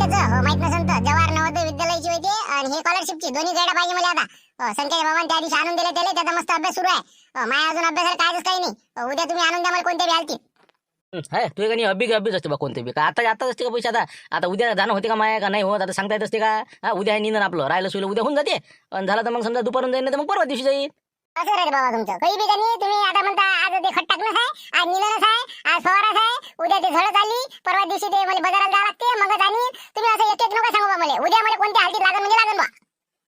त्याचं हो, माहीत नसेल तर. जवाहर नवोदय विद्यालयाची होती आणि हे स्कॉलरशिपची दोन्ही गाड्या पाहिजे मला आता. हो, संकेत बाबा त्या दिवशी आणून दिले त्याला. त्याचा मस्त अभ्यास सुरू आहे. हो, माया माझ्या अजून अभ्यासाला कायच काही नाही. हो, उद्या तुम्ही आणून द्या मला कोणत्या बी हालतीत आहे तुझे का नाही अभि अभ्यास असते बा कोणते बी. का आता आताच असते का पैसे आता? आता उद्या जाणं होते का माया का नाही होत? आता सांगता येत असते का? हा उद्या हे निंदन आपलं. राहिलं सुलं उद्या होऊन जाते. आणि झालं तर मग समजा दुपारून जाईल तर मग परवा दिवशी जाईल असं रे बाबा तुमचं. काही बी नाही तुम्ही आता म्हणता आज ते खट टाकणं आहे आज निलनच आहे आज फवाराच आहे उद्या ते झडच आली परवा दिवशी ते मला बाजारात जावं लागते मगच आणि तुम्ही असं एक एक नका सांगू बा मला. उद्या मला कोणत्या हालतीत लागेल म्हणजे लागेल बा.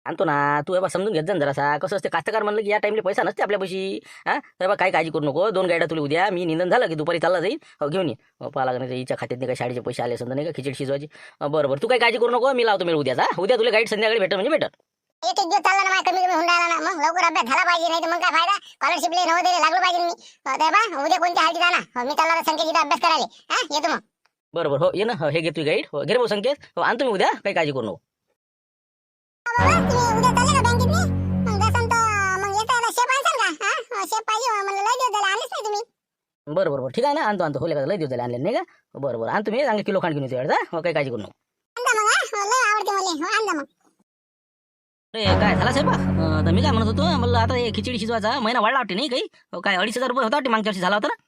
आणतो ना तू बाबा समजून घेत जा ना जरासा. कसं असते कास्तकार म्हणलं की या टाइमला पैसा नसते आपल्यापाशी. हा? तर काय काळजी करू नको. दोन गाड्या तुला उद्या. मी निंदन झालं की दुपारी चालला जाईल हो घेऊन ये. हो, पाहा लागणार हिच्या खात्यात नाही का शाळेचे पैसे आले असं नाही का? खिचडी शिजवायची. अं, बरं बरं. तू काय काळजी करू नको. मी लावतो मी उद्याचा. उद्या तुला गाईड संध्याकाळी भेटत म्हणजे भेटत एक एक दिवस चालला ना माझ्या कमी कमी होऊन राहिला ना. मग लवकर अभ्यास झाला पाहिजे नाही तर मग काय फायदा? स्कॉलरशिपले नवोदय लागलो पाहिजे मी. बा उद्या कोणत्या हालतीत आणा? हो, मी चालला संख्येचा अभ्यास करायला. हा येतो मग. बरं बरं. हो ये ना. हो, हे घे तू गाईड हो घे रे भाऊ संकेत. हो आणतो मी उद्या. काही काळजी करू नको. बाबा, तुम्ही उद्या चालले का बँकेत नाही? मग जसं तर मग येता येता शेप आणसाल का? हा? हो, शेप पाहिजे हो, म्हणलं लय दिवस झाले, आणलेच नाही तुम्ही. बरं बरं बरं. ठीक आहे ना. आणतो आणतो. हो का? लय दिवस झाले आणले नाही का? बरं बरं. आणतो मी. चांगले किलो खांड घेऊन येतो हो काही काळजी करू नको. आणजा मग, हा? हो, लय आवडते मला. हो, आणजा मग. काय झाला साहेब? तर मी काय म्हणत होतो म्हणलं आता हे खिचडी शिजवायचा महिना वाढला वाटते नाही काही? काय अडीच हजार रुपये होता वाटते मागच्या वर्षी झाला होता ना?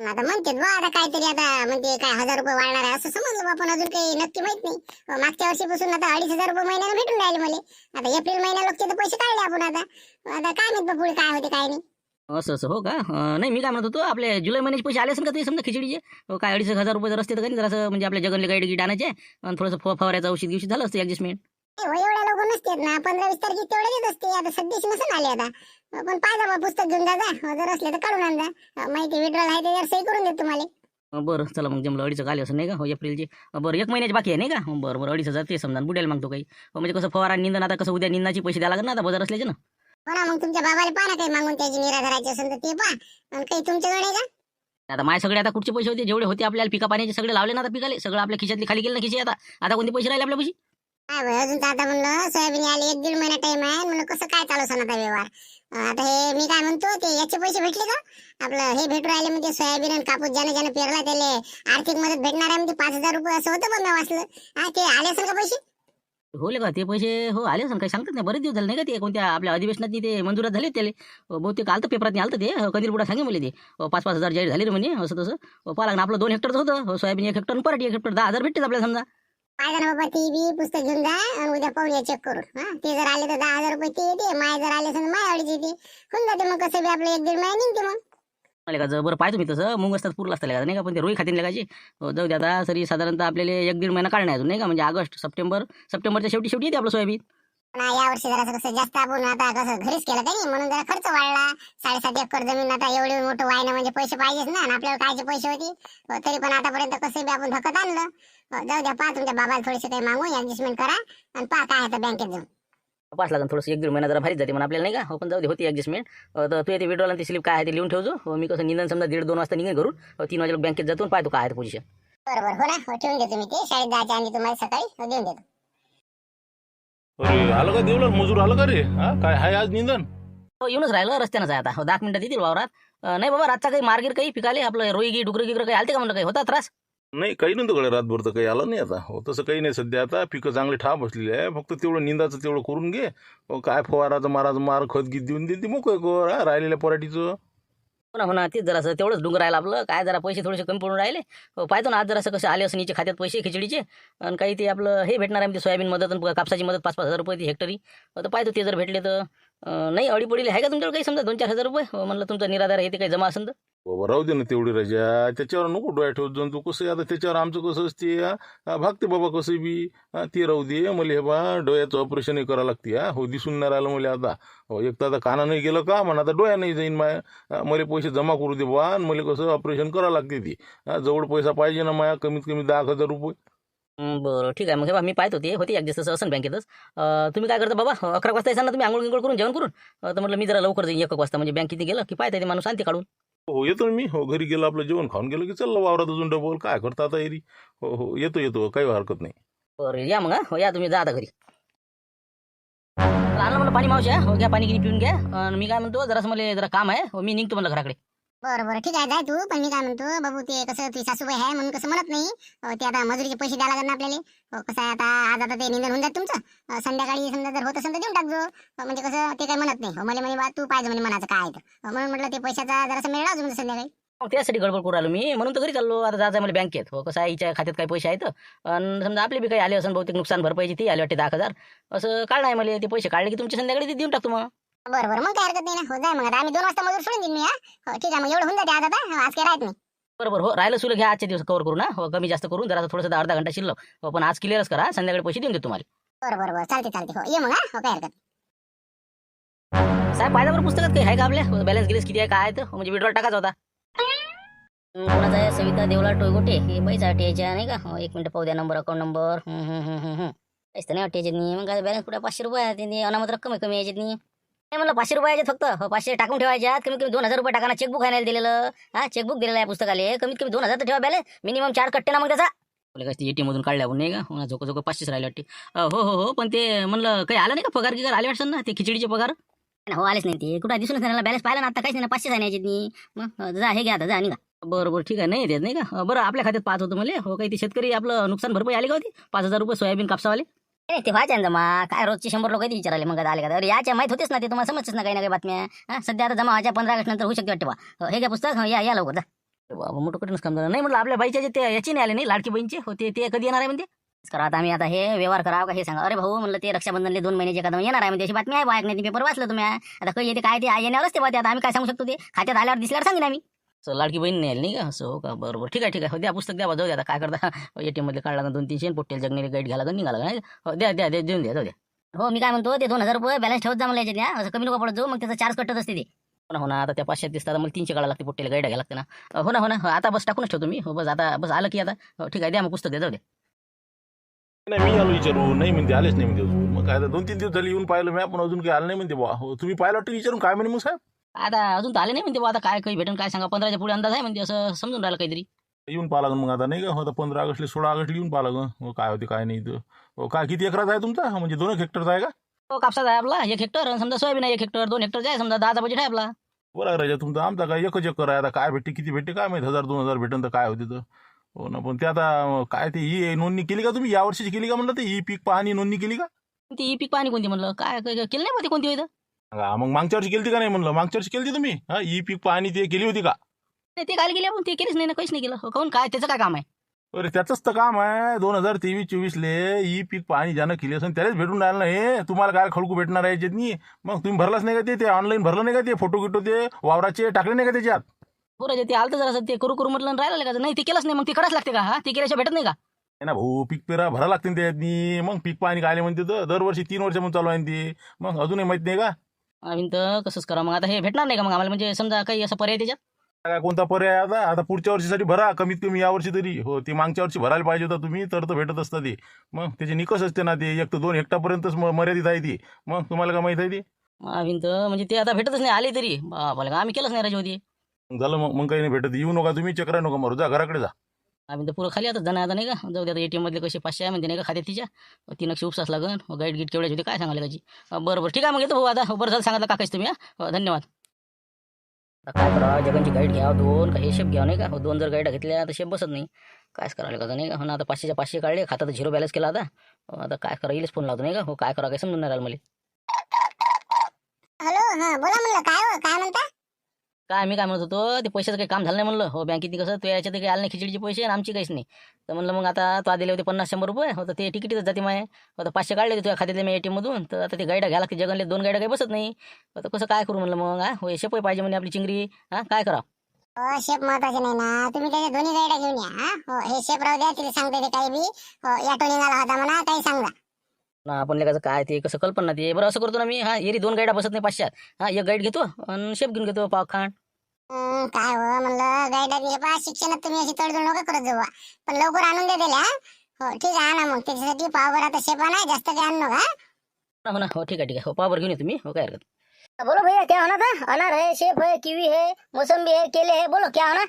आता म्हणते बुवा, आता काहीतरी आता म्हणते काय हजार रुपये वाढणार आहे असं समजलं बा, पण अजून काही नक्की माहीत नाही. मागच्या वर्षीपासून आता अडीच हजार रुपये महिन्याला भेटून राहिले मला. आता एप्रिल महिन्याला लोकचे तर पैसे काढले आपण आता. आता काय माहीत बा पुढे काय होते काय नाही. असं असं हो का? नाही मी काय म्हणत होतो आपले जुलै महिन्याचे पैसे आले असेल का ते समजा खिचडीचे? हो, काय अडीच हजार रुपये जर असते तर काही जरासं म्हणजे आपल्या जगनले गाईड गीट आणायचे आणि थोडंसं फव फवाऱ्याचं औषध गिवशीत झालं असतं ॲडजस्टमेंट हो, एवढ्या लोक नसतात ना. पंधरा वीस तारखेत तेवढे देत असते. आता सध्याची नसून आले आता. पण पाहिजे बा पुस्तक घेऊन जा जर असले तर काढून आण जा. हो, माहिती विड्रॉल आहे त्याच्यावर सही करून देतो तुम्हाला. बरं. चला मग जमलं अडीच आले असं नाही का? हो एप्रिलचे. बरं. एक महिन्याची बाकी आहे नाही का? हो, बरं बरं. अडीच हजार ते समजा. बुडेल मागतो काही. हो, म्हणजे कसं फवारा निंदन आता कसं उद्या निंदाचे पैसे द्यायला लागणार ना आता बाजार असल्याचे ना? हो ना मग तुमच्या बाबाला पहा ना काही मागून त्याची निराधारायची असेल तर ते पहा. काही तुमच्याकडे का? आता माझे सगळे आता कुठचे पैसे होते? जेवढे होते आपल्याला पिका पाण्याचे सगळे लावले ना आता पिकाले. सगळं आपल्या खिशातली खाली गेलं ना खिशी आता. आता कोणते पैसे राहिले आपल्या पैसे काय भाई अजून तर आता म्हणलं सोयाबीन आले एक दीड महिना टाइम आहे म्हणलं कसं काय चालू सण आता व्यवहार? आता हे मी काय म्हणतो ते याचे पैसे भेटले का? आपलं हे भेटू राहिले म्हणजे सोयाबीन आणि कापूस ज्याने ज्याने पेरला त्याला आर्थिक मदत भेटणार आहे म्हणजे पाच हजार रुपये असं होतं पण मी वाचलं. हा ते आले असेल का पैसे? हो का ते पैसे हो आले असं काही सांगतात नाही बरेच दिवस झाले नाही का ते कोणत्या आपल्या अधिवेशनात ते मंजुरात झाले त्याले. बहुतेक आलं पेपरात आलं ते हो, कधी पुढे सांगे मला ते. पाच पाच हजार जाहीर झाले रे म्हणे असं तसं. हो, पाहा लागणार आपलं दोन हेक्टरचं होतं सोयाबीन एक हेक्टर पराठी एक हेक्टर दहा हजार भेटते आपल्याला समजा. पाहिजे ना बाबा ती बी पुस्तक घेऊन जा आणि उद्या पाहूया चेक करून. हा ते जर आले तर दहा हजार रुपये ते येते माय जर आले तर माय अडीच येते होऊन जाते मग कसं बी आपलं एक दीड महिना निघते मग. मला का बरं पाहिजे मी तसं मुंग असतात पुरला असतं का नाही का? पण ते रोई खातील लगायची हो, जाऊ दे आता सरी साधारणतः आपल्याला एक दीड महिना काढणार अजून नाही का? म्हणजे ऑगस्ट सप्टेंबर सप्टेंबरच्या शेवटी शेवटी येते आपलं सोयाबीन. ना या वर्षी जरा कसं जास्त आपण आता कसं घरीच केलं काही म्हणून जरा खर्च वाढला. साडेसात एकर जमीन आता एवढी मोठं व्हायला म्हणजे पैसे पाहिजेच ना आणि आपल्याला कायचे पैसे होते. हो, तरी पण आतापर्यंत कसं बी आपण धकत आणलं. हो, जाऊ द्या पहा तुमच्या बाबाला थोडेसे काही मागून ऍडजस्टमेंट करा आणि पहा काय आहे तर बँकेत जाऊन. पाच लागून थोडंसं एक दीड महिना जरा भारीच जाते म्हणून आपल्याला नाही का? हो पण जाऊ दे होती ॲडजस्टमेंट तर तू ते विड्रॉल ती स्लिप काय आहे ते लिहून ठेवतो हो, मी कसं निंदन समजा दीड दोन वाजता निघेन घरून हो, तीन वाजेला बँकेत जातो आणि पाहतो काय आहे पोझिशन बरोबर हो ना? ठेवून देतो मी ते. शाळेत जायच्या आधी तुम्हाला सकाळी देऊन देतो. अरे आलं का देवला मजूर आलं का रे? हा? काय हाय आज निंदन? हो येऊनच राहिलं रस्त्यानंच आहे आता. हो दहा मिनिटात येतील वावरात. अं, नाही बाबा रातचा काही मार्गीर काही पिकाले? आपलं रोई गी डुकरं गिकर काही आलते का म्हणलं काही? होता त्रास? नाही काही नव्हतं कडे रातभर तर काही आलं नाही आता. हो तसं काही नाही सध्या आता. पिकं चांगली ठाप बसलेली आहे. फक्त तेवढं निंदाचं तेवढं करून घे. हो, काय फवाराचं माराचं मार खत गीत देऊन दे ती मोकळं कर हा राहिलेल्या पराठीचं. हो ना हो ना तेच जरासं तेवढंच डुंगर राहिलं आपलं. काय जरा पैसे थोडेसे कमी पडून राहिले. हो, पाहतो ना आज जरासं कसं आले असं नीचे खात्यात पैसे खिचडीचे. आणि काही ते आपलं हे भेटणार आहे ते सोयाबीन मदत आणि कापसाची मदत पाच पाच हजार रुपये ती हेक्टरी. हो, तर पाहतो ते जर भेटले तर. नाही अडी पडली आहे का तुमच्याकडे काही? समजा दोन चार हजार रुपये. हो, म्हणलं तुमचा निराधार आहे ते काही जमा असेल तर. बाबा राहू दे ना तेवढी रजा. त्याच्यावर नको डोळ्या ठेवत जाऊन तू. कसं आहे? आता त्याच्यावर आमचं कसं असते? भागते बाबा कसं बी. ते राहू दे. मला हे बा डोळ्याचं ऑपरेशनही करावं लागते. हा? हो दिसून नाही राहिलं मला आता. हो एक तर आता कानानं गेलं का? म्हणा आता डोळ्या नाही जाईन माया. मले मला पैसे जमा करू दे बा आणि मला कसं ऑपरेशन करावं लागते ते. जवळ पैसा पाहिजे ना माया. कमीत कमी दहा एक हजार रुपये. बरं. ठीक आहे. मग हे बा मी पाहत ते होते एक दिवस असेल बँकेतच. तुम्ही काय करता बाबा? अकरा वाजता येसान ना तुम्ही आंघोळ गिंगोळ करून? जेवण करून? तर म्हटलं मी जरा लवकर जाईन एक एक वाजता. म्हणजे बँकेत गेलं की पाहता ते माणूस. आणते काढून. हो येतो मी. हो घरी गेलो आपलं जेवण खाऊन गेलो की चल वावरात अजून डबल काय करता आता एरी? हो हो येतो येतो काही हरकत नाही. बरं या मग हा. हो या तुम्ही जा आता घरी. आणलं म्हणलं पाणी मावशी हा. हो घ्या पाणी गिनी पिऊन घ्या. आणि मी काय म्हणतो जरासं मला जरा काम आहे. हो मी निघतो म्हणलं घराकडे. बरं बरं. ठीक आहे जाय तू. पण मी काय म्हणतो बाबू ते कसं ती सासूबाई आहे म्हणून कसं म्हणत नाही. ते आता मजुरीचे पैसे द्यायला लागणार आपल्याला. कसं आहे आता आज आता ते निंदन होऊन जात तुमचं. संध्याकाळी समजा जर होत असेल तर देऊन टाकजो म्हणजे कसं ते काही म्हणत नाही. मला म्हणे बा तू पाहिजे म्हणे मनाचं काय आहे म्हणून म्हटलं ते पैशाचा जरासा मेळ लावतो म्हणजे संध्याकाळी. त्यासाठी गडबड करू आलो मी. म्हणून तर घरी चाललो. आता जायचं मला बँकेत हो कसं आहे हिच्या खात्यात काही पैसे आहेत. आणि समजा आपले बी काही आले असेल बहुतेक नुकसान भरपाईची ती आली वाटते दहा हजार. असं काढणार आहे मला. ते पैसे काढले की तुमच्या संध्याकाळी ते देऊन टाकतो मग. बरं बरं मग काय हरकत नाही ना. हो जाय मग आता. आम्ही दोन वाजता मजूर सोडून देईन मी हा. हो, ठीक आहे. मग एवढं होऊन जाते आज आता. हो, आज काय राहत नाही. बरोबर. हो राहिलं सुलं घ्या आजच्या दिवस कवर करू ना हो कमी जास्त करून. जरा थोडंसं अर्धा घंटा शिल्लक. हो पण आज क्लिअरच करा संध्याकाळी पैसे देऊन देतो तुम्हाला. बरं बरं बरं चालते चालते हो ये मग हा. हो काय हरकत साहेब पाहिजे बरं पुस्तकात काही आहे का आपल्या? बॅलन्स गिलेस किती आहे? काय आहे तर? म्हणजे विड्रॉल टाकायचा होता. कोणाचा आहे? सविता देवला टोयगोटे. हे पैसा याच्या नाही का? हो, एक मिनिट पाहू द्या नंबर अकाउंट नंबर काहीच तर नाही याच्यात नाही मग काय बॅलन्स कुठे? पाचशे रुपये आहे. त्यांनी अनामत रक्कम आहे कमी याच्यात नाही नाही म्हणलं पाचशे रुपयाचे फक्त. हो, पाचशे टाकून ठेवायच्या कमीत कमी दोन हजार रुपये टाकाना चेकबुक आणायला दिलेलं. हा चेकबुक दिलेलं आहे पुस्तकाले. कमीत कमी दोन हजार तर ठेवा मिनिमम चार कट्टे ना मग त्याचा. बोले काय एटीएम मधून काढल्या आपण नाही का? हो ना झोको झोको पाचशेच राहिले वाटते. अ, हो हो हो पण ते म्हणलं काही आलं नाही का पगार गिगार? आले वाटतं ना ते खिचडीचे पगार? हो आलेच नाही ते. कुठं दिसूनच नाही बॅलन्स पाहिला ना आता काहीच नाही पाचशे जाण्याचे नाही मग जा हे घ्या आता जा निघा. बरं बरं ठीक आहे. नाही देत नाही का? बरं आपल्या खात्यात पाच होतं मला हो काही ते शेतकरी आपलं नुकसान भरपाई आली का होती? पाच हजार रुपये सोयाबीन कापसावाले? नाही ते व्हायचं ना जमा. काय रोजचे शंभर लोक किती विचारले मग आले का? अरे याच्या माहीत होतेच ना ते? तुम्हाला समजतेच ना काही ना काही बातम्या? सध्या आता जमा व्हायच्या पंधरा ऑगस्ट नंतर होऊ शकते वाटते बा. हे घ्या पुस्तक या या लवकर बाबा मोठं कठीणच काम झालं. नाही म्हटलं आपल्या बाईच्या जे ते याची नाही आले नाही लाडकी बहीणचे? होते ते कधी येणार आहे म्हणते? करा आता आम्ही आता हे व्यवहार करावं का हे सांगा. अरे भाऊ म्हणलं ते रक्षाबंधनले दोन महिन्याचे कदम येणार आहे म्हणजे अशी बातमी आहे बाहेर नाही पेपर वाचलं तुम्ही आता काही येते काय ते येण्यावरच ते. आता आम्ही काय सांगू शकतो ते? खात्यात आल्यावर दिसल्यावर सांगेन आम्ही. लाडकी बहीण नाही आली नाही का? असं हो का? बरोबर. ठीक आहे ठीक आहे. हो द्या पुस्तक द्या बा, जाऊ द्या आता. काय करता? एटीएममध्ये काढला का दोन तीनशे पोट्टेल जगणे गाईड घ्यायला का निघाला नाही? हो द्या द्या द्या देऊन द्या जाऊ द्या. हो मी काय म्हणतो ते दोन हजार रुपये बॅलन्स ठेवत जा मला याच्यात या असं कमी लोक पडत जाऊ मग त्याचा चार्ज कटत असते ते. हो ना हो ना. आता त्या पाचशे दिसतात मला तीनशे काढा लागते पोट्टेल गाईड घ्यायला लागते ना. हो ना हो ना. हो, आता बस टाकूनच ठेवतो मी. हो बस आता बस आलं की आता. हो ठीक आहे द्या मग पुस्तक द्या जाऊ द्या. नाही मी आलो विचारू. नाही म्हणते आलेच नाही म्हणते. मग काय दोन तीन दिवस झाले येऊन पाहिलं मी पण अजून काही आलं नाही म्हणते बुवा. हो तुम्ही पाहिलं वाटतं विचारून काय म्हणे मग साहेब? आता अजून तर आले नाही म्हणते बुवा, आता काय काही भेटन काय सांगा पंधराच्या पुढे अंदाज आहे म्हणजे असं समजून राहिलं काहीतरी. येऊन पाहा लागेल मग आता नाही का? हो आता पंधरा ऑगस्टला सोळा ऑगस्टला येऊन पाहा लागेल. हो काय होते काय नाही हो काय किती एकराचा आहे तुमचा? म्हणजे दोन हेक्टरचा आहे का? हो कापसाचा आहे आपला एक हेक्टर आणि समजा सोयाबीन आहे एक हेक्टर दोन हेक्टर आहे समजा दहाचा बजेट आहे आपला. बरं आहे राजा तुमचा आमचा काय एकच एकर आहे आता काय भेटते किती भेटते काय माहिती हजार दोन हजार भेटन तर काय होते तर. हो ना पण ते आता अं, काय ते ही नोंदणी केली का तुम्ही? यावर्षीची केली का म्हणलं ते? ही पीक पाहणी नोंदणी केली का? ती पीक पाणी कोणती म्हणलं? काय काय- काय- केलं नाही ते कोणती होतं हा, मग मागच्या वर्षी केली का नाही म्हणलं? मागच्या वर्षी केली तुम्ही? हा ई पीक पाहणी ते केली होती का? नाही ते काय केली आपण ते केलीच नाही ना काहीच नाही केलं. हो, काहून? काय त्याचं काय काम आहे? अरे त्याचंच तर काम आहे. दोन हजार तेवीस चोवीसले ई पीक पाणी ज्यानं केली असेल त्यालाच भेटून राहिलं ना हे. तुम्हाला काय खडकू भेटणार आहे याच्यातनी? मग तुम्ही भरलाच नाही का ते? ते ऑनलाईन भरलं नाही का ते? फोटो गिटो ते? वावराचे टाकले नाही का त्याच्यात? बरं ते आलं जरा ते करू करू म्हटलं आणि राहिलं का नाही ते केलंच नाही. मग ते करायच लागते का? हा ते केल्याशिवाय भेटत नाही का? आहे ना भाऊ पीक पेरा भरा लागते ना त्याच्यातनी. मग पीक पाणी काय म्हणते तर? दरवर्षी तीन वर्षामध्ये चालू आहे ना ते. मग अजूनही माहीत नाही का? आम्ही तर कसंच करा मग? आता हे भेटणार नाही का मग आम्हाला? म्हणजे समजा काही असं पर्याय त्याच्यात? काय कोणता पर्याय आता? आता पुढच्या वर्षीसाठी भरा कमीत कमी या वर्षी तरी. हो ते मागच्या वर्षी भरायला पाहिजे होता तुम्ही तर तर भेटत असतं ते. मग त्याचे निकष असते ना ते एक तर दोन हेक्टापर्यंतच म- मर्यादित आहे ती. मग तुम्हाला काय माहीत आहे ते? आम्ही तर म्हणजे ते आता भेटतच नाही आले तरी. बापाला का आम्ही केलंच नाही राजा होती झालं मग मग काही नाही भेटत. येऊ नका तुम्ही चक्रा नका मारू. जा घराकडे जा. आम्ही तर पुरं खाली आता जाणार आता नाही का? जाऊ दे आता एटीएम मधले कसे पाचशे आहे म्हणते नाही का खात्यात तिच्या. तीन लक्ष उपसास लागन गाईड गीट केवढ्याची होती काय सांगायला त्याची? बरं बरं ठीक आहे मग येतो भाऊ आता. हो, बरं झालं सांगितलं काकाच तुम्ही हा. हो, धन्यवाद. काय करा जगनची गाईड घ्या दोन का हे शेप घ्या नाही का? हो, दोन जर गाईड घेतल्या तर शेप बसत नाही. कायच करायला का नाही का? हो ना आता पाचशेच्या पाचशे काढले खातात झिरो बॅलन्स केला आता. हो, आता काय करा येईलच फोन लावतो नाही का? हो काय करा काय समजून नाही राहिलं मला. हॅलो हा बोला म्हणलं काय काय म्हणता? काय मी काय म्हणत होतो ते पैशाचं काही काम झालं नाही म्हणलं. हो बँकेत कसं तू याच्यात काही आलं नाही खिचडीचे पैसे आणि आमची काहीच नाही. तर म्हणलं मग आता तो दिले होते पन्नास शंभर रुपये. हो तर ते तिकीटच जाते माय. आता पाचशे काढले तुझ्या खात्यातले मी एटीएम मधून. तर आता ते गाईडा घ्यायला लागते जगनले दोन गाईडा काही बसत नाही. आता कसं काय करू म्हणलं मग हा? हो शेपही पाहिजे म्हणे आपली चिंगरी. हा काय करा? हो शेप महत्त्वाचे नाही ना. तुम्ही त्याच्या दोन्ही गाड्या घेऊन या हो? हे शेप राहू द्या तिला सांगते ते काही बी. हो या टोळीला होता म्हणा काही सांगा. ना आपण लेखाचं काय ते कसं कल्पना ते. बरं असं करतो ना मी. हा एरी दोन गाईडा बसत नाही पाचशात. हा एक गाईड घेतो आणि शेप घेऊन घेतो पाव काय हो म्हणलं गाईडा हे पहा शिक्षणात तुम्ही अशी तडजोड नका करत जाऊ. पण लवकर आणून दे दिल्या हो. ठीक आहे ना मग. त्याच्यासाठी आता शेपा नाही जास्त आणू नका हो. ना हो ठीक आहे ठीक आहे. हो पावर घेऊन मी हो काय हरकत बोलो भैया क्या होना था अनार है सेब है कीवी है मौसम्बी है केले है बोलो क्या होना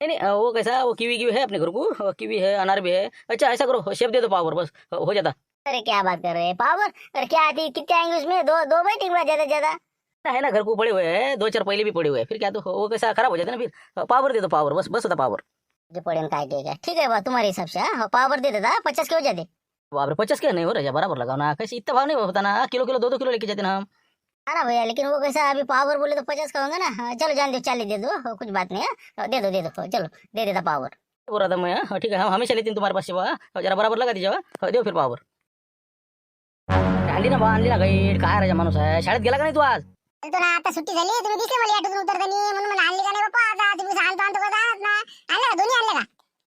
नहीं नहीं वो कैसा वो कीवी कीवी है अपने घर को. वो कीवी है अनार भी है. अच्छा ऐसा करो. शेप दे दो पावर बस. हो हो जाता. अरे क्या बात कर रहे हैं? पावर अरे क्या आती कितने आएँगे उसमें दो दो बैठेंगे बस ज़्यादा ज़्यादा। है ना घर को पड़े हुए हैं दो चार पहले भी पड़े हुए हैं। फिर क्या तो वो कैसा खराब हो जाता है ना फिर? पावर दे दो पावर बस बस होता पावर जे पडेन काय ठीक है। ठीक है तुम्हारे हिसाब से हाँ? पावर दे देता पचास के हो जाते। बाप रे पचास क्या नहीं हो रहा बराबर लगाओ ना। कैसे इतना भाव नहीं होता ना किलो किलो दो दो किलो लेके जाते ना हम। हाँ ना भैया लेकिन वो कैसा अभी पावर बोले तो पचास का होगा ना? हाँ, चलो जान दो चालीस दे दो हाँ, कुछ बात नहीं है? दे दो दे दो चलो दे देता पावर बोल रहा था मैं हाँ, ठीक है हम हमेशा लेते हैं तुम्हारे पास से हाँ, जरा बराबर लगा दीजिए हाँ, देव फिर पावर आणली ना बा आणली ना गाईड काय राजा माणूस आहे? शाळेत गेला का नाही तू आज? तो ना आता सुट्टी झाली तुम्ही दिसले मला ऑटोतून उतरतानी. म्हणून मला आणली का नाही बाप्पा? आता तुम्ही आणतो आणतो करता आहात ना आणलं का? दोन्ही आणले का?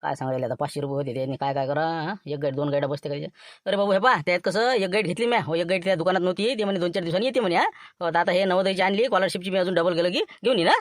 काय सांगायला आता? पाचशे रुपये होते त्यांनी. काय काय करा? हा? एक गाईड दोन गाईड बसते करायचे अरे बाबू हे पा त्यात कसं? एक गाईड घेतली मी. हो एक गाईड त्या दुकानात नव्हती. ते म्हणे दोन चार दिवसांनी येते म्हणे हा? हो, आता आता हे नवोदयची आणली. स्कॉलरशिपची मी अजून डबल गेलं की घेऊन ये ना.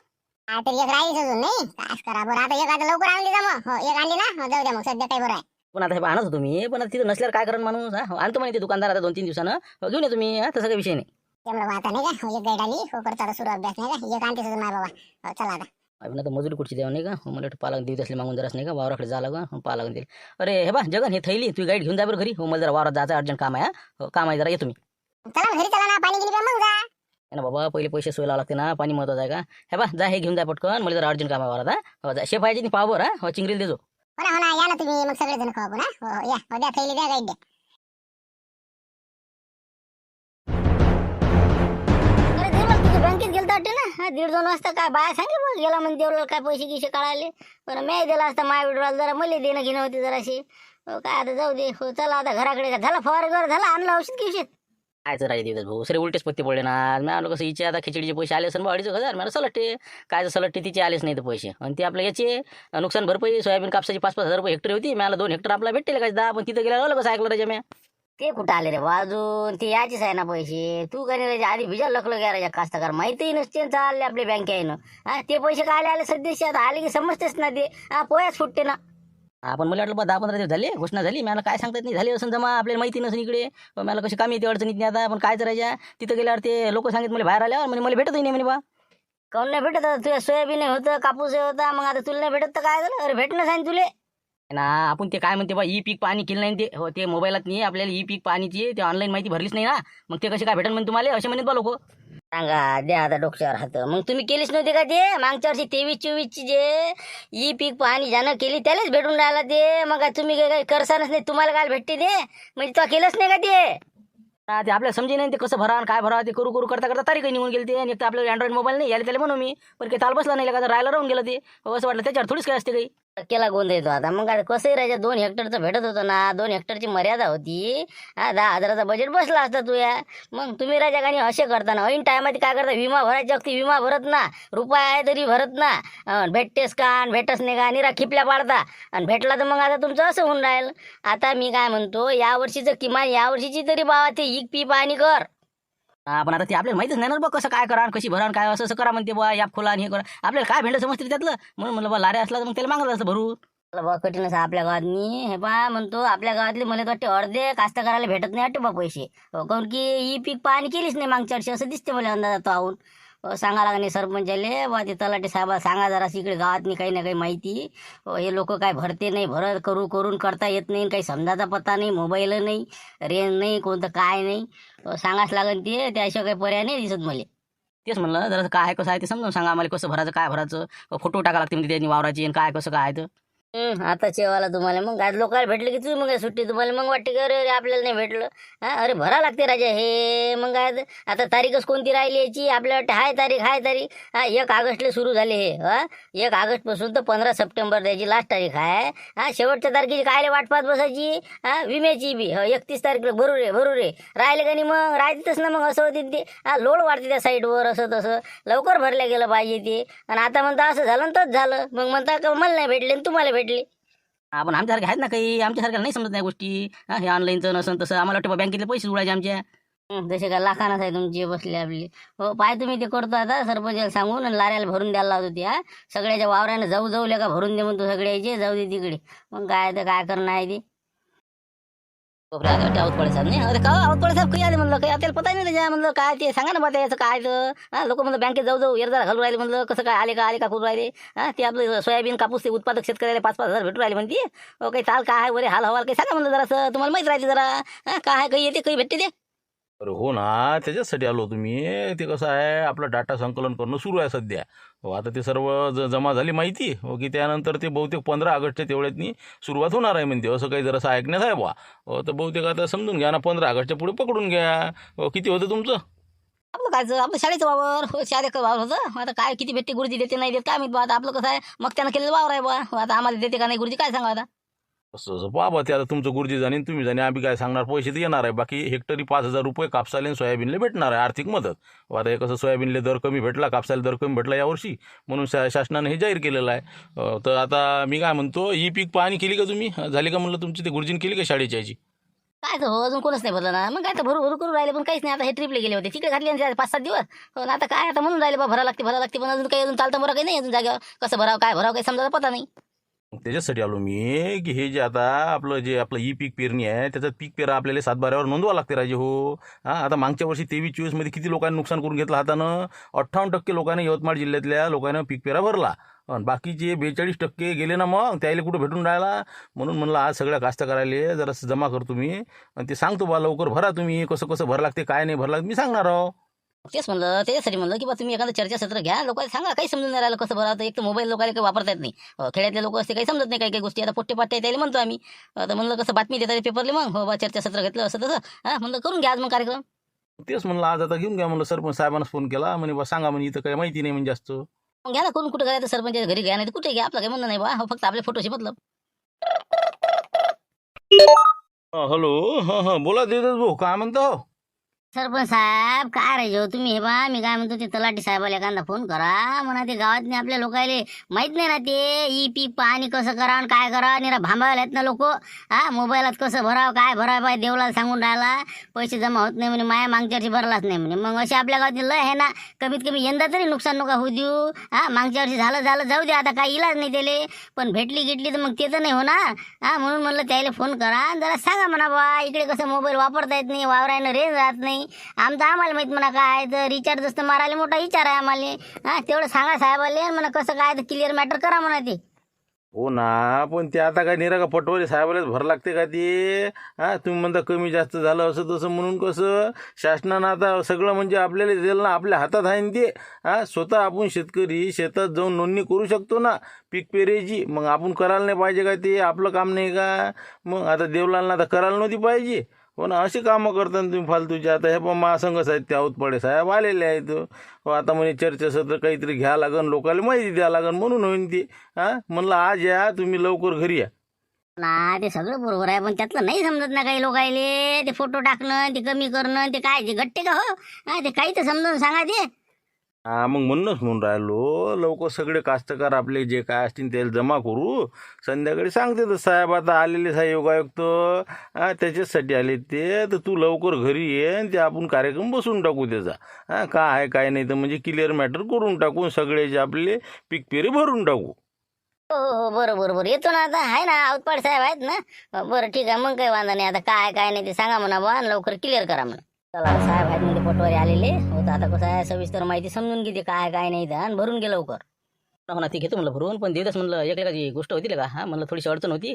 हा तरी एक राहील अजून नाही? काय करा बरं. आता एक आता लवकर आणली जा मग. हो एक आणली ना? हो, जाऊ द्या मग. सध्या काही बरं आहे. पण आता हे आणत होतो मी पण आता तिथं नसल्यावर काय करण माणूस? हा? आणतो म्हणे ते दुकानदार आता दोन तीन दिवसानं. हो, घेऊन ये तुम्ही हा, तसं काही विषय नाही. त्यामुळे आता नाही का? हो, एक गाईड आली. हो करतो आता सुरू अभ्यास नाही का? एक आणते सुद्धा माझ्या बाबा. चला आता. आपण आता मजुरी कुठची द्यावं नाही का? मला वाटतं पालक देत असले मागून जरास नाही का? वावराकडे का हो, पालक देईल. अरे हे बा जगन हे थैली तू गाईड घेऊन जा बरं घरी. हो मला जरा वावरात जायचं अर्जंट काम आहे हा. काम आहे जरा ये तुम्ही. चला ना घरी चला ना पाणी गिनी प्या मग जा. ना बाबा पहिले पैसे सोय लागते ना पाणी महत्वाचं आहे का? हे बा जा हे घेऊन जा पटकन मला जरा अर्जंट काम आहे वावरात हा. हो जा शेफ पाहिजे पावर हा? हो चिंगरीला देजो हो ना हो ना या ना तुम्ही मग सगळेजण खाऊ ना हो? हो, या. हो द्या थैली द्या गाईड द्या. अरे मग बँकेत गेलं वाटते ना? हा दीड दोन वाजता काय बाया सांगे मग गेला म्हणजे देवला काय पैसे गिसे काढायले? पण मी दिला असता माय विड्रॉल जरा मला देणं घेणं होती जराशी. हो काय आता जाऊ दे. हो चला आता घराकडे का झाला फवार घर झाला आणलं औषध की कायचं राहिले दिवस भाऊ. सरे उलटेच पत्ते पडले ना. मी आलो कसं हिचे आता खिचडीचे पैसे आले असेल अडीच हजार मला सलट्टे काय सलट्टे तिचे आलेच नाही ते पैसे. आणि ते आपल्या याचे नुकसान भरपाई सोयाबीन कापसाची पाच पाच हजार रुपये हेक्टर होती. मला दोन हेक्टर आपला भेटले काय दहा पण तिथं गेल्यावर कसं ऐकलं राजा म्या? ते कुठं आले रे वाजून ते याचीच आहे ना पैसे. तू काय नाही राजा आधी भिजा लकलो घ्या राजा कास्तकार. माहितीही नसते चालले आपले बँकेनं ना ते पैसे काय आले? आले सध्याशी आता आले की समजतेच ना ते. पोयाच फुटते ना. आपण मला वाटलं बा दहा पंधरा दिवस झाले घोषणा झाली. मला काय सांगतात नाही. झाली असं जमा आपल्याला माहिती नसेल इकडे. पण मला कशी कामी येते अडचणीत नाही आता. पण काय करायच्या? तिथं गेल्यावर ते लोक सांगित मला बाहेर आल्यावर. म्हणजे मला भेटतही नाही. म्हणे बा. काऊन नाही भेटत? आता तुझ्या सोयाबीन होतं कापूस होता. मग आता तुला नाही भेटत तर काय झालं? अरे भेटणं सांग तुले. ना आपण ते काय म्हणते बा ई पीक पाणी केलं नाही ते. हो ते मोबाईलात नाही. आपल्याला ई पीक पाणीची ते ऑनलाईन माहिती भरलीच नाही ना. मग ते कसे काय भेटन म्हणजे तुम्हाला? असे म्हणत बा लोक. सांगा द्या आता डोक्यावर हात. मग तुम्ही केलीच नव्हते का ते? मागच्या वर्षी तेवीस चोवीस ची जे ई पीक पाणी जाणं केली त्यालाच भेटून राहिला ते. मग तुम्ही काय करसानच नाही तुम्हाला काय भेटते ते. म्हणजे तो केलंच नाही का ते? हा, ते आपल्याला समजे नाही ते कसं भरा आणि काय भरा ते करू करू करता करता तारीख निघून गेली ते. आणि एक तर आपल्याला अँड्रॉइड मोबाईल नाही यायला त्याला म्हणून मी. पण काही ताल बसला नाही का राहायला राहून गेलं ते. असं वाटलं त्याच्यावर थोडीच काय असते काही. केला गोंध येतो आता. मग कसंही राहायचं दोन हेक्टरचं भेटत होतं ना दोन हेक्टरची मर्यादा होती. हा दहा हजाराचा बजेट बसला असता तू या. मग तुम्ही राजा गाणी असे करता ना. ऐन टायमात काय करता? विमा भरायच्या अगदी विमा भरत ना. रुपया आहे तरी भरत ना. भेटतेस का? आणि भेटस नाही का? निरा खिपल्या पाडता. आणि भेटला तर मग आता तुमचं असं होऊन राहील. आता मी काय म्हणतो यावर्षीचं किमान यावर्षीची तरी बाबा ते इक पी पाणी कर. पण आता ते आपल्याला माहितीच नाही ना बा कसं काय करा कशी भरा काय असं असं करा म्हणते बा या खोला आणि हे करा. आपल्याला काय भेटलं समजते त्यातलं? म्हणून म्हणलं बा लारे असला तर मग त्याला मागलं असतं भरू. बा कठीणच आपल्या गावातनी. हे पा म्हणतो आपल्या गावातले मला वाटते अर्धे कास्तकाराला भेटत नाही वाटते बा पैसे. हो, काऊन की ही पीक पाणी केलीच नाही मागच्या वर्षी असं दिसते मला अंदाजात तो आऊन सांगा लागणे सरपंचाले बा ते तलाटे साहेबा सांगा जरा इकडे गावातनी काही ना काही माहिती. हे लोक काय भरते नाही भरत करू करून करता येत नाही काही समजाचा पत्ता नाही मोबाईल नाही रेंज नाही कोणतं काय नाही. सांगाच लागन ते त्याशिवाय काही पर्याय नाही दिसत मला. तेच म्हणलं जरा काय कसं आहे ते समजून सांगा आम्हाला कसं भरायचं काय भरायचं. फोटो टाका लागते म्हणजे त्यांनी वावराची आणि काय कसं काय आहे तर आता चेवाला तुम्हाला. मग आज लोकांना भेटले की तुम्ही मग सुट्टी? तुम्हाला मग वाटते की अरे अरे आपल्याला नाही भेटलं. हा अरे भरा लागते राजा. हे मग काय आता तारीखच कोणती राहिली याची? आपल्याला वाटते हाय तारीख हाय तारीख. हा एक ऑगस्टला सुरू झाले हे हा? एक ऑगस्टपासून तर पंधरा सप्टेंबर द्यायची लास्ट तारीख आहे. हा शेवटच्या तारखेची कायले वाट पाहत बसायची? हा विम्याची बी. हो एकतीस तारखेला भरू रे भरू रे. राहिले का नाही मग? राहतेच ना मग असं होते ते. हा लोड वाढते त्या साईडवर असं तसं. लवकर भरल्या गेलं पाहिजे ते. आणि आता म्हणता असं झालं आणि झालं. मग म्हणता का मला नाही भेटले तुम्हाला भेटले आपण आमच्यासारखे आहेत ना काही? आमच्यासारख्या नाही समजत नाही गोष्टी. हा हे ऑनलाईनचं नसन तसं. आम्हाला वाटतं बा बँकेतले पैसे उडायचे आमच्या. हं, जसे का लाखानाच आहे तुमची बसले आपली. हो पाय तुम्ही ते करतो आता सरपंचाला सांगून आणि लाऱ्याला भरून द्यायला लावतो ते हा. सगळ्याच्या वावरानं जाऊ जाऊ का भरून दे म्हणतो सगळ्याचे जाऊ दे तिकडे. मग काय तर काय करणं आहे ते? आवत पडे साहेब नाही. अरे का आवत पडे साहेब काही आले म्हणलं काही आपल्याला पता नाही त्याच्या. म्हणलं काय ते सांगा ना बा याचं काय तर लोक म्हणलं बँकेत जाऊ जाऊ एरदार घालू राहिले म्हणलं कसं काय आले का आले का करू राहिले? ते आपलं सोयाबीन कापूस ते उत्पादक शेतकऱ्याला पाच पाच हजार भेटून राहिले म्हणते. अहो, काही चाल काय आहे वरे हाल हवाल काही सांगा म्हणलं जरासं. तुम्हाला माहीत राहते जरा. हा काय काही येते काही भेटते ते? अरे हो ना त्याच्याचसाठी आलो तुम्ही ते कसं आहे आपलं डाटा संकलन करणं सुरू आहे सध्या. हो आता ते सर्व ज जमा झाली माहिती. हो की त्यानंतर ते बहुतेक पंधरा ऑगस्टच्या तेवढ्यातनी सुरुवात होणार आहे म्हणते. असं काही जरासं ऐकण्यात आहे बा हो तर बहुतेक आता समजून घ्या ना पंधरा ऑगस्टच्या पुढे पकडून घ्या. हो किती होतं तुमचं? आपलं कायचं आपलं शाळेचं वावर. हो शाळेत वावर होतं. आता काय किती भेटते गुरुजी देते नाही देत काय माहिती बा आता आपलं कसं आहे मग त्यानं केलेलं वावर आहे बा हो, आता आम्हाला देते का नाही गुरुजी काय सांगा आता? बाबा ते आता तुमचं गुरुजी जाणीन तुम्ही जाणे आम्ही काय सांगणार? पैसे तर येणार आहे. बाकी हेक्टरी पाच हजार रुपये कापसाले आणि सोयाबीनला भेटणार आहे आर्थिक मदत. आता हे कसं सोयाबीनले दर कमी भेटला कापसाला दर कमी भेटला यावर्षी म्हणून शा शासनानं हे जाहीर केलेलं आहे. तर आता मी काय म्हणतो ही पीक पाहणी केली का तुम्ही? झाली का म्हणलं तुमची? ते गुरुजीन केली का शाळेची याची काय तर हो अजून कोणच नाही बदललं ना. मग काय तर भरू भरू करून राहिले पण काहीच नाही. आता हे ट्रिपले गेले होते. तिकडे घातले पाच सात दिवस. हो ना आता काय? आता म्हणून राहिले बा भरा लागते भरा लागते पण अजून काही अजून चालतं बरं काही नाही अजून जागेवर. कसं भरावं काय भरावं काही समजा पता नाही. त्याच्यासाठी आलो मी की हे जे आता आपलं जे आपलं ई पीक पेरणी आहे त्याचं पीक पेरा आपल्याला सातबाऱ्यावर नोंदवा लागते राजे हो. हां आता मागच्या वर्षी तेवीस चोवीसमध्ये किती लोकांनी नुकसान करून घेतलं हातानं? अठ्ठावन्न टक्के लोकांनी यवतमाळ जिल्ह्यातल्या लोकांना पीक पेरा भरला. आणि बाकीचे बेचाळीस टक्के गेले ना मग त्याला कुठं भेटून राहिला? म्हणून म्हणलं आज सगळ्या कास्तकाराले जरासं जमा करतो मी आणि ते सांगतो बा लवकर भरा तुम्ही कसं कसं भरा लागते काय नाही भरला मी सांगणार आहो. तेच म्हणलं त्याच्यासाठी म्हणलं की बा तुम्ही एखादं चर्चासत्र घ्या. लोकांना सांगा काही समजून नाही राहिलं कसं तर एक तर मोबाईल लोकांना काही वापरता येत नाही. खेड्यातले लोक असते काही समजत नाही काही काही गोष्टी. आता पोट्टे पाट्टे त्याला म्हणतो आम्ही. तर म्हणलं कसं बातमी देतात पेपरले मग. हो बा चर्चासत्र घेतलं असं तसं. हा म्हणलं करून घ्या आज मग कार्यक्रम. तेच म्हणलं आज आता घेऊन घ्या म्हणलं सरपंच साहेबांना फोन केला. म्हणे बा सांगा म्हणे इथं काही माहिती नाही म्हणजे जास्त. मग घ्या ना करून कुठं करायचं सरपंच घरी घ्या नाही कुठे घ्या? आपलं काही म्हणणं नाही बा. हो, फक्त आपल्या फोटोशी मतलब हॅलो हां हां बोला देतात भाऊ काय म्हणतो सरपंच साहेब काय राहायचे हो तुम्ही? हे बा मी काय म्हणतो ते तलाठी साहेबाला एखादा फोन करा. म्हणा ते गावात आपल्या लोकायले माहीत नाही ना ते. ई पीक पाणी कसं करा आणि काय करा निरा भांबायला आहेत ना लोक. हा मोबाईलात कसं भरावं काय भरावं पाहिजे देवला सांगून राहिला. पैसे जमा होत नाही म्हणे माया मागच्या वर्षी भरलाच नाही म्हणे. मग असे आपल्या गावात लय आहे ना कमीत कमी यंदा तरी नुकसान नका होऊ देऊ. हा मागच्या वर्षी झालं झालं जाऊ दे आता काही इलाज नाही त्याले. पण भेटली गिटली तर मग ते तर नाही होणार. हा म्हणून म्हणलं त्याला फोन करा. आणि जरा सांगा म्हणा बा इकडे कसं मोबाईल वापरता येत नाही वावरायनं रेंज राहत नाही. आमचं आम्हाला माहीत म्हणा काय तर रिचार्ज असतं मारायला मोठा विचार आहे आम्हाला. हा तेवढं सांगा साहेबाले म्हणा कसं काय तर क्लिअर मॅटर करा म्हणा ते. हो ना पण ते आता काय निरा का पटवारी साहेबालाच भर लागते का ते? हा तुम्ही म्हणता कमी जास्त झालं असं तसं म्हणून कसं? शासनानं आता सगळं म्हणजे आपल्याला दिलं ना आपल्या हातात आहे ना ते. हा स्वतः आपण शेतकरी शेतात जाऊन नोंदणी करू शकतो ना. पीक पेरेची मग आपण करायला नाही पाहिजे का ते? आपलं काम नाही का? मग आता देवलालना आता करायला नव्हती पाहिजे. हो ना अशी कामं करता ना तुम्ही फालतूचे आता हे पण महासंघच आहेत ते उत्पडे साहेब आलेले आहेत. हो आता म्हणे चर्चासत्र काहीतरी घ्या लागन लोकांना माहिती द्या लागन म्हणून होईन ते. हां? म्हणलं आज या तुम्ही लवकर घरी या. ना ते सगळं बरोबर आहे पण त्यातलं नाही समजत ना काही लोकायले. ते फोटो टाकणं ते कमी करणं ते काय ते घट्टे का हो? हा ते काही तर समजून सांगा ते. हा मग म्हणूनच म्हणून राहिलो लवकर सगळे कास्तकार आपले जे काय असतील त्याला जमा करू. संध्याकाळी सांगते तर साहेब आता आलेले साहेब योगायुक्त त्याच्याचसाठी आले ते तर तू लवकर घरी ये आणि ते आपण कार्यक्रम बसून टाकू त्याचा. हा काय आहे काय नाही तर म्हणजे क्लिअर मॅटर करून टाकून जे आपले पीक पेरे भरून टाकू. हो हो हो बरं बरं बरं येतो ना आता आहे ना आउटपाड साहेब आहेत ना? बरं ठीक आहे मग काही वांधा नाही. आता काय काय नाही ते सांगा म्हणा बा आणि लवकर क्लिअर करा म्हणा. चला साहेब आहेत म्हणजे पटवारी आलेले. होतं आता कसं आहे सविस्तर माहिती समजून घेते काय काय नाही आणि भरून घे लवकर. हो ना ती घेतो म्हणलं भरून पण देवदास म्हणलं एक एकाची गोष्ट होती का? हा म्हणलं थोडीशी अडचण होती.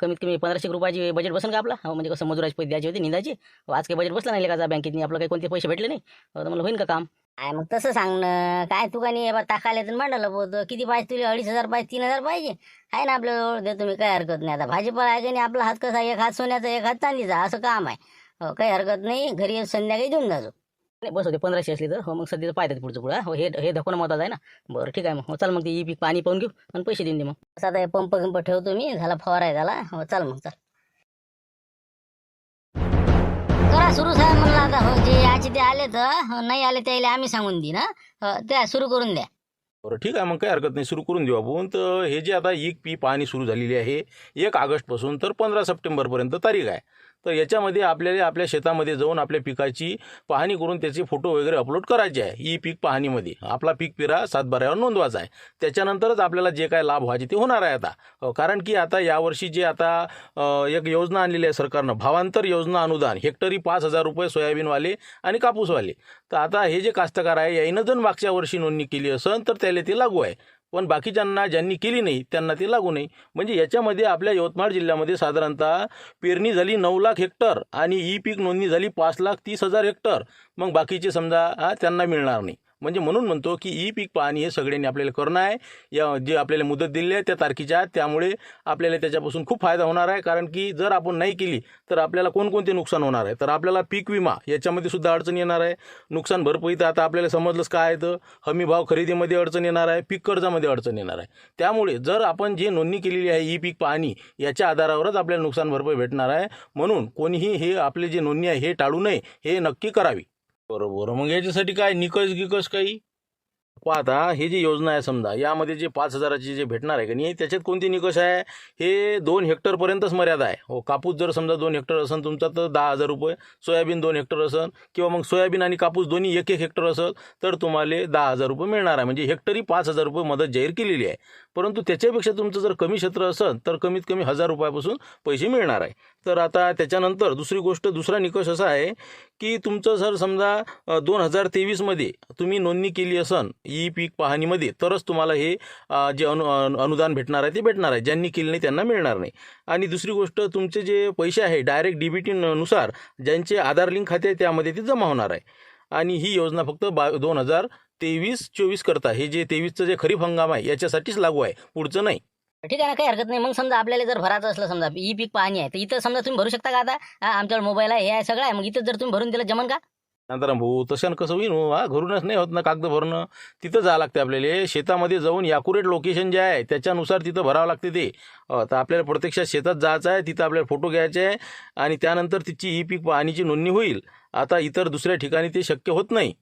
कमीत कमी पंधराशे रुपयाची बजेट बसेल का आपला? हो, म्हणजे कसं मजुराचे पैसे द्यायचे होते निंदाचे हो, आज काही बजेट बसला नाही का बँकेतनी? आपलं काही कोणते पैसे भेटले नाही? हो, तर म्हणलं होईन का काम? काय मग तसं सांगणं काय तू का नाही टाकायला तर मांडलं पोत किती पाहिजे तुला? अडीच हजार पाहिजे तीन हजार पाहिजे? आहे ना आपल्याजवळ दे तुम्ही काही हरकत नाही. आता भाजीपाला आहे का नाही आपला हात कसा एक हात सोन्याचा एक हात चांदीचा असं काम आहे. हो काही हरकत नाही. घरी येऊन संध्याकाळी देऊन नाही बस होते पंधराशे असली तर. हो मग सध्या पाहतात पुढचं पुढं हो. हे हे दाखवणं महत्वाचं आहे ना. बरं ठीक आहे मग. हो, चल मग ते ई पीक पाणी पाहून घेऊ आणि पैसे देऊन दे मग. असं आता हे पंप गिंप ठेवतो मी. झाला फवारा आहे झाला हो चाल मग चाल. करा सुरू साहेब म्हणलं आता. हो जे याचे ते आले तर हो, नाही आले त्याला आम्ही सांगून देईन हा. हो, त्या सुरू करून द्या. बरं ठीक आहे. मग काही हरकत नाही. सुरू करून देऊ आपण. तर हे जे आता एक पी पाहणी सुरू झालेली आहे एक ऑगस्टपासून तर पंधरा सप्टेंबरपर्यंत तारीख आहे. तर याच्यामध्ये आपल्याला आपल्या शेतामध्ये जाऊन आपल्या पिकाची पाहणी करून त्याचे फोटो वगैरे अपलोड करायचे आहे. ई पीक पाहणीमध्ये. आपला पीक पिरा सातबाऱ्यावर नोंदवायचा आहे. त्याच्यानंतरच आपल्याला जे काय लाभ व्हायचे ते होणार आहे आता. कारण की आता यावर्षी जे आता एक योजना आणलेली आहे सरकारनं भावांतर योजना अनुदान हेक्टरी पाच हजार रुपये सोयाबीनवाले आणि कापूसवाले. तर आता हे जे कास्तकार आहे याईनं जर मागच्या वर्षी नोंदणी केली असेल तर त्याला ते लागू आहे. पण बाकीच्यांना ज्यांनी केली नाही त्यांना ते लागू नाही म्हणजे याच्यामध्ये आपल्या यवतमाळ जिल्ह्यामध्ये साधारणतः पेरणी झाली नऊ लाख हेक्टर आणि ई पीक नोंदणी झाली पाच लाख तीस हजार हेक्टर. मग बाकीचे समजा त्यांना मिळणार नाही. म्हणजे म्हणून म्हणतो की ई पीक पाहणी हे सगळ्यांनी आपल्याला करणं आहे. या जे आपल्याला मुदत दिली आहे त्या तारखेच्या त्यामुळे आपल्याला त्याच्यापासून खूप फायदा होणार आहे. कारण की जर आपण नाही केली तर आपल्याला कोणकोणते नुकसान होणार आहे? तर आपल्याला पीक विमा याच्यामध्ये सुद्धा अडचण येणार आहे. नुकसान भरपाई तर आता आपल्याला समजलंच काय आहे तर हमी भाव खरेदीमध्ये अडचण येणार आहे पीक कर्जामध्ये अडचण येणार आहे. त्यामुळे जर आपण जे नोंदणी केलेली आहे ई पीक पाहणी याच्या आधारावरच आपल्याला नुकसान भरपाई भेटणार आहे. म्हणून कोणीही हे आपले जे नोंदणी आहे हे टाळू नये हे नक्की करावी. बरोबर. मग याच्यासाठी काय? निकष गिकस काही? पहा आता हे जी योजना आहे समजा यामध्ये जे पाच हजाराची जे भेटणार आहे का नाही त्याच्यात कोणती निकष आहे? हे दोन हेक्टरपर्यंतच मर्यादा आहे. हो कापूस जर समजा दोन हेक्टर असेल तुमचा तर दहा हजार रुपये. सोयाबीन दोन हेक्टर असेल किंवा मग सोयाबीन आणि कापूस दोन्ही एक एक हेक्टर असेल तर तुम्हाला दहा हजार रुपये मिळणार आहे. म्हणजे हेक्टरी पाच हजार रुपये मदत जाहीर केलेली आहे. परंतु त्याच्यापेक्षा तुमचं जर कमी क्षेत्र असेल तर कमीत कमी हजार रुपयापासून पैसे मिळणार आहे. तर आता त्याच्यानंतर दुसरी गोष्ट दुसरा निकष असा आहे की तुमचं जर समजा दोन हजार तेवीसमध्ये तुम्ही नोंदणी केली असन ई पीक पाहणीमध्ये तरच तुम्हाला हे जे अनु अनुदान भेटणार आहे ते भेटणार आहे. ज्यांनी केली नाही त्यांना मिळणार नाही. आणि दुसरी गोष्ट तुमचे जे पैसे आहे डायरेक्ट डी बी टीनुसार ज्यांचे आधार लिंक खाते आहे त्यामध्ये ते जमा होणार आहे. आणि ही योजना फक्त बा दोन हजार तेवीस चोवीस करता हे जे तेवीसचं जे खरीप हंगाम आहे याच्यासाठीच लागू आहे. पुढचं नाही. ठीक आहे ना काही हरकत नाही. मग समजा आपल्याला जर भरायचं असलं समजा ई पीक पाहणी आहे तर इथं समजा तुम्ही भरू शकता का आता? हा, आमच्याकडे मोबाईल आहे हे आहे सगळं आहे. मग इथं जर तुम्ही भरून दिलं जमन का? नंतर भाऊ तशानं कसं होईन हो, हा घरूनच नाही होत ना कागद भरणं. तिथं जावं लागते आपल्याला. शेतामध्ये जाऊन याकुरेट लोकेशन जे आहे त्याच्यानुसार तिथं भरावं लागते ते. अ, तर आपल्याला प्रत्यक्षात शेतात जायचं आहे तिथं आपल्याला फोटो घ्यायचे आहे. आणि त्यानंतर तिची ई पीक पाहणीची नोंदणी होईल. आता इतर दुसऱ्या ठिकाणी ते शक्य होत नाही.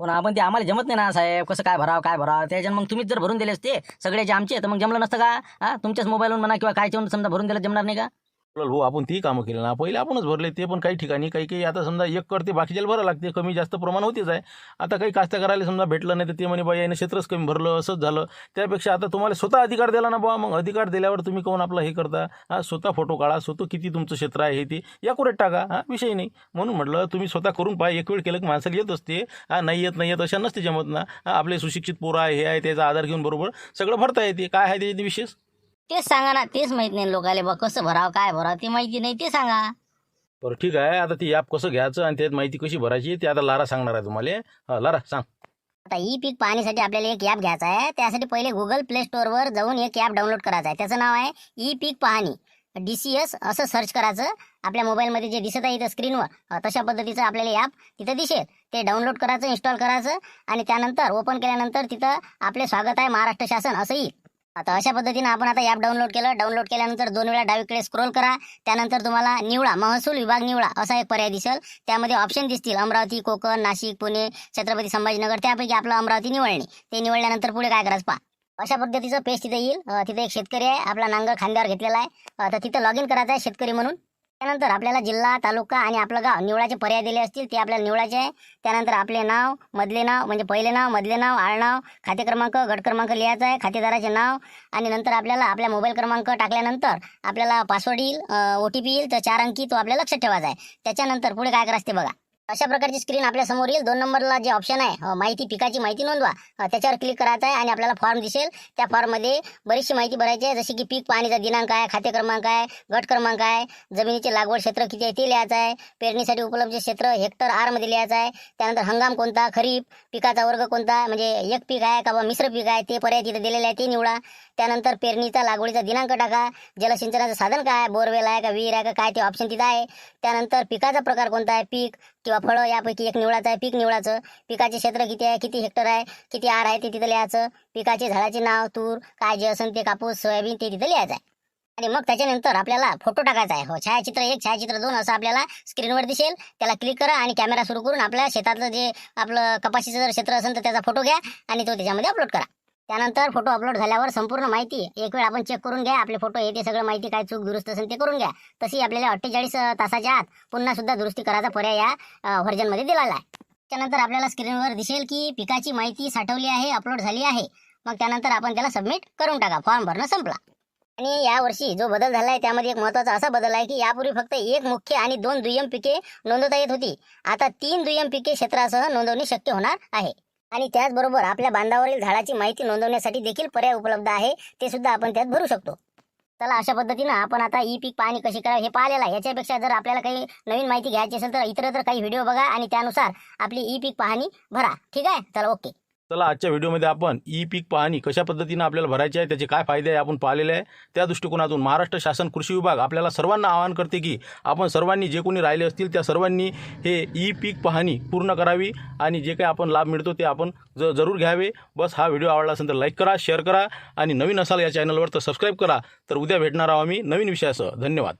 हो पण आपण ते आम्हाला जमत नाही ना साहेब. कसं काय भराव काय भराव? त्याच्यानं मग तुम्हीच जर भरून दिले असते सगळे जे आमचे तर मग जमलं नसतं का? हा तुमच्याच मोबाईलवरून म्हणा किंवा कायच्यावरून समजा भरून दिलं जमणार नाही का? हो भाऊ आपण ती कामं केली ना. पहिले आपणच भरले ते पण काही ठिकाणी काही काही. आता समजा एक करते बाकीच्याला भरावं लागते. कमी जास्त प्रमाण होतेच आहे. आता काही कास्तकाराला समजा भेटलं नाही तर ते म्हणे बा याने क्षेत्रच कमी भरलं. असंच झालं. त्यापेक्षा आता तुम्हाला स्वतः अधिकार दिला ना बुवा. मग अधिकार दिल्यावर तुम्ही कोण आपलं हे करता? हा स्वतः फोटो काढा. स्वतः किती तुमचं क्षेत्र आहे हे ते या टाका. हा विषय नाही. म्हणून म्हटलं तुम्ही स्वतः करून पहा. एक वेळ केलं की माणसाला येत असते. हा नाही येत नाही येत अशा नसते जमत ना. हा आपले सुशिक्षित पोरं आहे हे आहे त्याचा आधार घेऊन बरोबर सगळं भरता येते. काय आहे त्याच्यात विशेष? तेच सांगा ना तेच माहीत नाही लोकाले बा कसं भरावं काय भरावं ते माहिती नाही ते सांगा. बरं ठीक आहे. आता ती ॲप कसं घ्यायचं आणि त्यात माहिती कशी भरायची ते आता लारा सांगणार आहे तुम्हाला. हा लारा सांग. आता ई पीक पाहण्यासाठी आपल्याला एक ॲप घ्यायचा आहे. त्यासाठी पहिले गुगल प्ले स्टोअरवर जाऊन एक ॲप डाउनलोड करायचं आहे. त्याचं नाव आहे ई पीक पाहणी. डी सी एस असं सर्च करायचं. आपल्या मोबाईलमध्ये जे दिसत आहे इथं स्क्रीनवर तशा पद्धतीचं आपल्याला ॲप तिथं दिसेल. ते डाउनलोड करायचं इन्स्टॉल करायचं आणि त्यानंतर ओपन केल्यानंतर तिथं आपले स्वागत आहे महाराष्ट्र शासन असं येईल आता अशा पद्धतीनं आपण आता ॲप डाउनलोड केलं. डाउनलोड केल्यानंतर दोन वेळा डावीकडे स्क्रोल करा. त्यानंतर तुम्हाला निवडा महसूल विभाग निवडा असा एक पर्याय दिसेल. त्यामध्ये ऑप्शन दिसतील. अमरावती कोकण नाशिक पुणे छत्रपती संभाजीनगर त्यापैकी आपलं अमरावती निवडणे. ते निवडल्यानंतर पुढे काय करायचं पहा. अशा पद्धतीचं पेज तिथे येईल. तिथे एक शेतकरी आहे. आपला नांगर खांद्यावर घेतलेला आहे. तर तिथं लॉग इन करायचं आहे शेतकरी म्हणून. त्यानंतर आपल्याला जिल्हा तालुका आणि आपलं गाव निवडाचे पर्याय दिले असतील ते आपल्याला निवडायचे आहे. त्यानंतर आपले नाव मधले नाव म्हणजे पहिले नाव मधले नाव आडनाव खाते क्रमांक गट क्रमांक लिहायचा आहे खातेदाराचे नाव आणि नंतर आपल्याला आपल्या मोबाईल क्रमांक टाकल्यानंतर आपल्याला पासवर्ड येईल ओ टी पी येईल तर चार अंकी तो आपल्याला लक्षात ठेवायचा आहे. त्याच्यानंतर पुढे काय करायचं ते बघा. अशा प्रकारची स्क्रीन आपल्यासमोर येईल. दोन नंबरला जे ऑप्शन आहे माहिती पिकाची माहिती नोंदवा. त्याच्यावर क्लिक करायचं आहे आणि आपल्याला फॉर्म दिसेल. त्या फॉर्ममध्ये बरीचशी माहिती भरायची आहे जशी की पीक पाणीचा दिनांक आहे खाते क्रमांक आहे गट क्रमांक आहे जमिनीचे लागवड क्षेत्र किती आहे ते लिहायचं आहे पेरणीसाठी उपलब्ध क्षेत्र हेक्टर आरमध्ये लिहायचं आहे त्यानंतर हंगाम कोणता खरीप पिकाचा वर्ग कोणता म्हणजे एक पीक आहे का बा मिश्र पीक आहे ते पर्याय तिथे दिलेले आहे ते निवडा. त्यानंतर पेरणीचा लागवडीचा दिनांक टाका. जलसिंचनाचं साधन काय? बोरवेल आहे का? विहीर आहे का? काय ते ऑप्शन तिथं आहे. त्यानंतर पिकाचा प्रकार कोणता आहे? पीक किंवा फळं यापैकी एक निवडाचं आहे. पीक निवडाचं पिकाचे क्षेत्र किती आहे? किती हेक्टर आहे? किती आर आहे ते तिथं लिहायचं. पिकाचे झाडाचे नाव तूर काय जे असेल ते कापूस सोयाबीन ते तिथं लिहायचं आहे. आणि मग त्याच्यानंतर आपल्याला फोटो टाकायचा आहे. हो छायाचित्र एक छायाचित्र दोन असं आपल्याला स्क्रीनवर दिसेल. त्याला क्लिक करा आणि कॅमेरा सुरू करून आपल्या शेतातलं जे आपलं कपाशीचं जर क्षेत्र असेल तर त्याचा फोटो घ्या आणि तो त्याच्यामध्ये अपलोड करा. त्यानंतर फोटो अपलोड झाल्यावर संपूर्ण माहिती एक वेळ आपण चेक करून घ्या. आपले फोटो हे ते सगळं माहिती काय चूक दुरुस्त असेल ते करून घ्या. तशी आपल्याला अठ्ठेचाळीस तासाच्या आत पुन्हा सुद्धा दुरुस्ती करायचा पर्याय या व्हर्जनमध्ये दिलेला आहे. त्यानंतर आपल्याला स्क्रीनवर दिसेल की पिकाची माहिती साठवली आहे अपलोड झाली आहे. मग त्यानंतर आपण त्याला सबमिट करून टाका. फॉर्म भरणं संपला. आणि यावर्षी जो बदल झाला आहे त्यामध्ये एक महत्त्वाचा असा बदल आहे की यापूर्वी फक्त एक मुख्य आणि दोन दुय्यम पिके नोंदवता येत होती. आता तीन दुय्यम पिके क्षेत्रासह नोंदवणी शक्य होणार आहे. आणि त्याचबरोबर आपल्या बांधावरील झाडाची माहिती नोंदवण्यासाठी देखील पर्याय उपलब्ध आहे ते सुद्धा आपण त्यात भरू शकतो. चला अशा पद्धतीनं आपण आता ई पीक पाहणी कशी करावी हे पाहिलेलं आहे. याच्यापेक्षा जर आपल्याला काही नवीन माहिती घ्यायची असेल तर इतर काही व्हिडिओ बघा आणि त्यानुसार आपली ई पीक पाहणी भरा. ठीक आहे? चला ओके. चला आजच्या व्हिडिओमध्ये आपण ई पीक पाहणी कशा पद्धतीनं आपल्याला भरायची आहे त्याचे काय फायदे आहे आपण पाहिलेले आहे त्या दृष्टिकोनातून महाराष्ट्र शासन कृषी विभाग आपल्याला सर्वांना आवाहन करते की आपण सर्वांनी जे कोणी राहिले असतील त्या सर्वांनी हे ई पीक पाहणी पूर्ण करावी आणि जे काही आपण लाभ मिळतो ते आपण ज जरूर घ्यावे. बस हा व्हिडिओ आवडला असेल तर लाईक करा शेअर करा आणि नवीन असाल या चॅनलवर तर सबस्क्राईब करा. तर उद्या भेटणार आहोत आम्ही नवीन विषयासह. धन्यवाद.